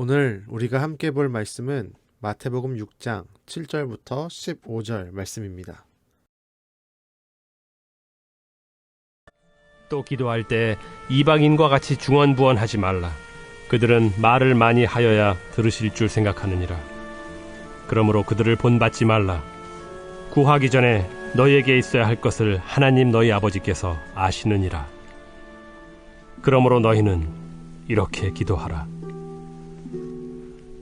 오늘 우리가 함께 볼 말씀은 마태복음 6장 7절부터 15절 말씀입니다. 또 기도할 때 이방인과 같이 중언부언하지 말라. 그들은 말을 많이 하여야 들으실 줄 생각하느니라. 그러므로 그들을 본받지 말라. 구하기 전에 너희에게 있어야 할 것을 하나님 너희 아버지께서 아시느니라. 그러므로 너희는 이렇게 기도하라.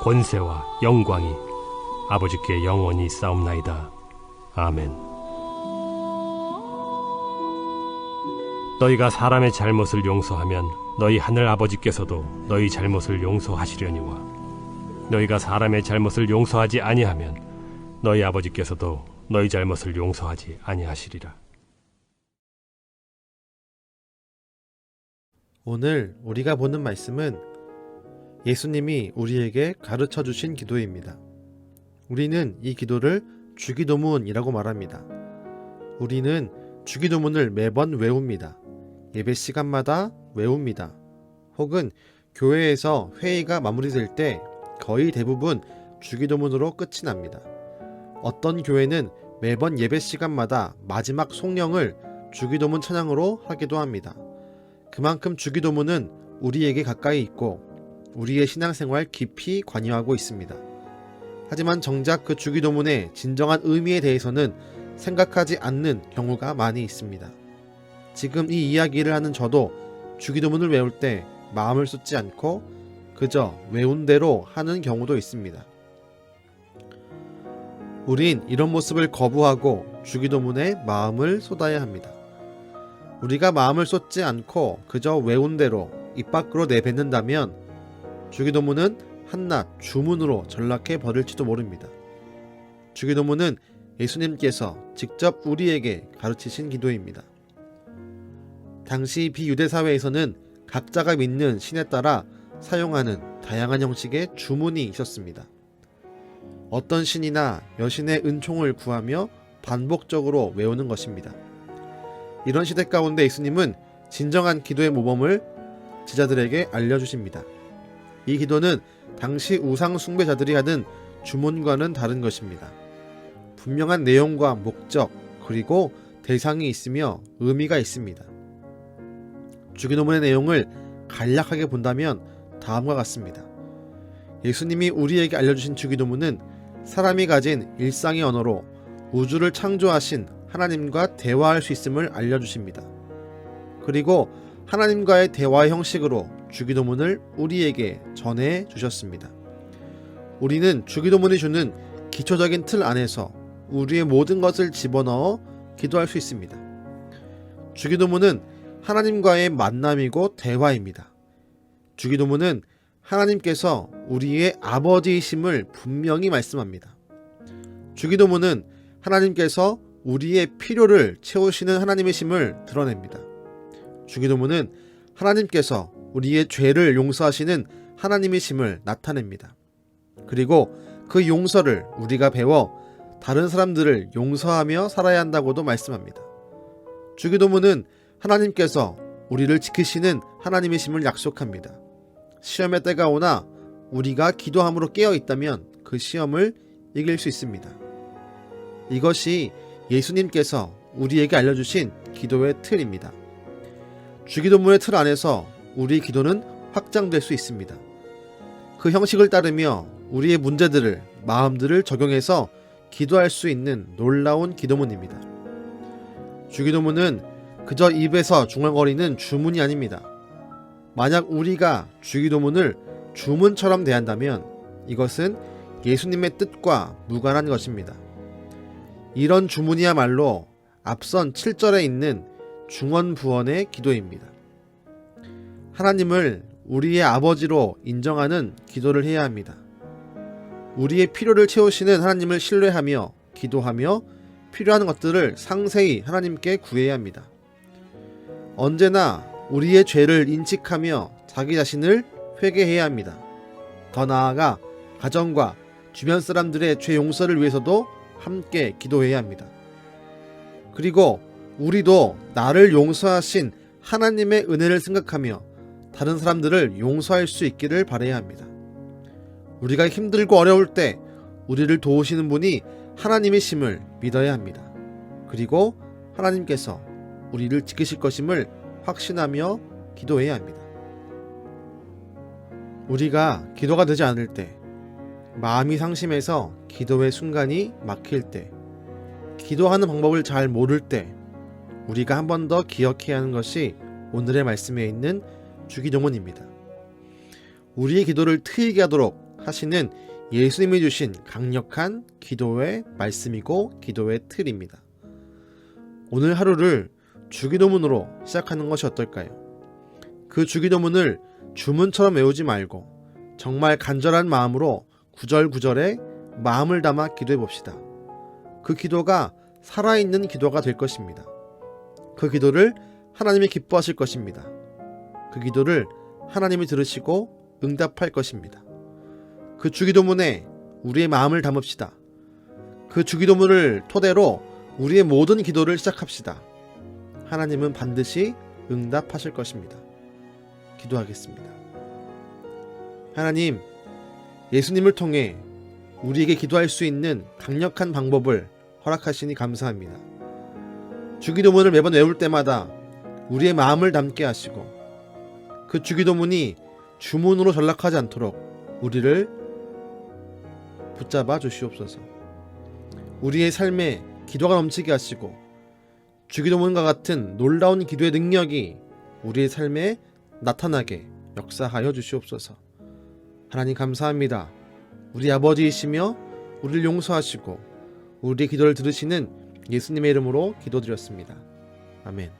권세와 영광이 아버지께 영원히 싸움나이다. 아멘. 너희가 사람의 잘못을 용서하면 너희 하늘 아버지께서도 너희 잘못을 용서하시려니와 너희가 사람의 잘못을 용서하지 아니하면 너희 아버지께서도 너희 잘못을 용서하지 아니하시리라. 오늘 우리가 보는 말씀은 예수님이 우리에게 가르쳐 주신 기도입니다. 우리는 이 기도를 주기도문이라고 말합니다. 우리는 주기도문을 매번 외웁니다. 예배 시간마다 외웁니다. 혹은 교회에서 회의가 마무리될 때 거의 대부분 주기도문으로 끝이 납니다. 어떤 교회는 매번 예배 시간마다 마지막 송령을 주기도문 찬양으로 하기도 합니다. 그만큼 주기도문은 우리에게 가까이 있고 우리의 신앙생활 깊이 관여하고 있습니다. 하지만 정작 그 주기도문의 진정한 의미에 대해서는 생각하지 않는 경우가 많이 있습니다. 지금 이 이야기를 하는 저도 주기도문을 외울 때 마음을 쏟지 않고 그저 외운 대로 하는 경우도 있습니다. 우린 이런 모습을 거부하고 주기도문에 마음을 쏟아야 합니다. 우리가 마음을 쏟지 않고 그저 외운 대로 입 밖으로 내뱉는다면 주기도문은 한낱 주문으로 전락해 버릴지도 모릅니다. 주기도문은 예수님께서 직접 우리에게 가르치신 기도입니다. 당시 비유대 사회에서는 각자가 믿는 신에 따라 사용하는 다양한 형식의 주문이 있었습니다. 어떤 신이나 여신의 은총을 구하며 반복적으로 외우는 것입니다. 이런 시대 가운데 예수님은 진정한 기도의 모범을 제자들에게 알려주십니다. 이 기도는 당시 우상 숭배자들이 하는 주문과는 다른 것입니다. 분명한 내용과 목적 그리고 대상이 있으며 의미가 있습니다. 주기도문의 내용을 간략하게 본다면 다음과 같습니다. 예수님이 우리에게 알려주신 주기도문은 사람이 가진 일상의 언어로 우주를 창조하신 하나님과 대화할 수 있음을 알려주십니다. 그리고 하나님과의 대화의 형식으로 주기도문을 우리에게 전해 주셨습니다. 우리는 주기도문이 주는 기초적인 틀 안에서 우리의 모든 것을 집어넣어 기도할 수 있습니다. 주기도문은 하나님과의 만남이고 대화입니다. 주기도문은 하나님께서 우리의 아버지이심을 분명히 말씀합니다. 주기도문은 하나님께서 우리의 필요를 채우시는 하나님이심을 드러냅니다. 주기도문은 하나님께서 우리의 죄를 용서하시는 하나님이심을 나타냅니다. 그리고 그 용서를 우리가 배워 다른 사람들을 용서하며 살아야 한다고도 말씀합니다. 주기도문은 하나님께서 우리를 지키시는 하나님이심을 약속합니다. 시험의 때가 오나 우리가 기도함으로 깨어 있다면 그 시험을 이길 수 있습니다. 이것이 예수님께서 우리에게 알려주신 기도의 틀입니다. 주기도문의 틀 안에서 우리 기도는 확장될 수 있습니다. 그 형식을 따르며 우리의 문제들을 마음들을 적용해서 기도할 수 있는 놀라운 기도문입니다. 주기도문은 그저 입에서 중얼거리는 주문이 아닙니다. 만약 우리가 주기도문을 주문처럼 대한다면 이것은 예수님의 뜻과 무관한 것입니다. 이런 주문이야말로 앞선 7절에 있는 중언부언의 기도입니다. 하나님을 우리의 아버지로 인정하는 기도를 해야 합니다. 우리의 필요를 채우시는 하나님을 신뢰하며 기도하며 필요한 것들을 상세히 하나님께 구해야 합니다. 언제나 우리의 죄를 인식하며 자기 자신을 회개해야 합니다. 더 나아가 가정과 주변 사람들의 죄 용서를 위해서도 함께 기도해야 합니다. 그리고 우리도 나를 용서하신 하나님의 은혜를 생각하며 다른 사람들을 용서할 수 있기를 바라야 합니다. 우리가 힘들고 어려울 때 우리를 도우시는 분이 하나님이심을 믿어야 합니다. 그리고 하나님께서 우리를 지키실 것임을 확신하며 기도해야 합니다. 우리가 기도가 되지 않을 때, 마음이 상심해서 기도의 순간이 막힐 때, 기도하는 방법을 잘 모를 때, 우리가 한 번 더 기억해야 하는 것이 오늘의 말씀에 있는 주기도문입니다. 우리의 기도를 트이게 하도록 하시는 예수님이 주신 강력한 기도의 말씀이고 기도의 틀입니다. 오늘 하루를 주기도문으로 시작하는 것이 어떨까요? 그 주기도문을 주문처럼 외우지 말고 정말 간절한 마음으로 구절구절에 마음을 담아 기도해 봅시다. 그 기도가 살아있는 기도가 될 것입니다. 그 기도를 하나님이 기뻐하실 것입니다. 그 기도를 하나님이 들으시고 응답할 것입니다. 그 주기도문에 우리의 마음을 담읍시다. 그 주기도문을 토대로 우리의 모든 기도를 시작합시다. 하나님은 반드시 응답하실 것입니다. 기도하겠습니다. 하나님, 예수님을 통해 우리에게 기도할 수 있는 강력한 방법을 허락하시니 감사합니다. 주기도문을 매번 외울 때마다 우리의 마음을 담게 하시고 그 주기도문이 주문으로 전락하지 않도록 우리를 붙잡아 주시옵소서. 우리의 삶에 기도가 넘치게 하시고 주기도문과 같은 놀라운 기도의 능력이 우리의 삶에 나타나게 역사하여 주시옵소서. 하나님 감사합니다. 우리 아버지이시며 우리를 용서하시고 우리의 기도를 들으시는 예수님의 이름으로 기도드렸습니다. 아멘.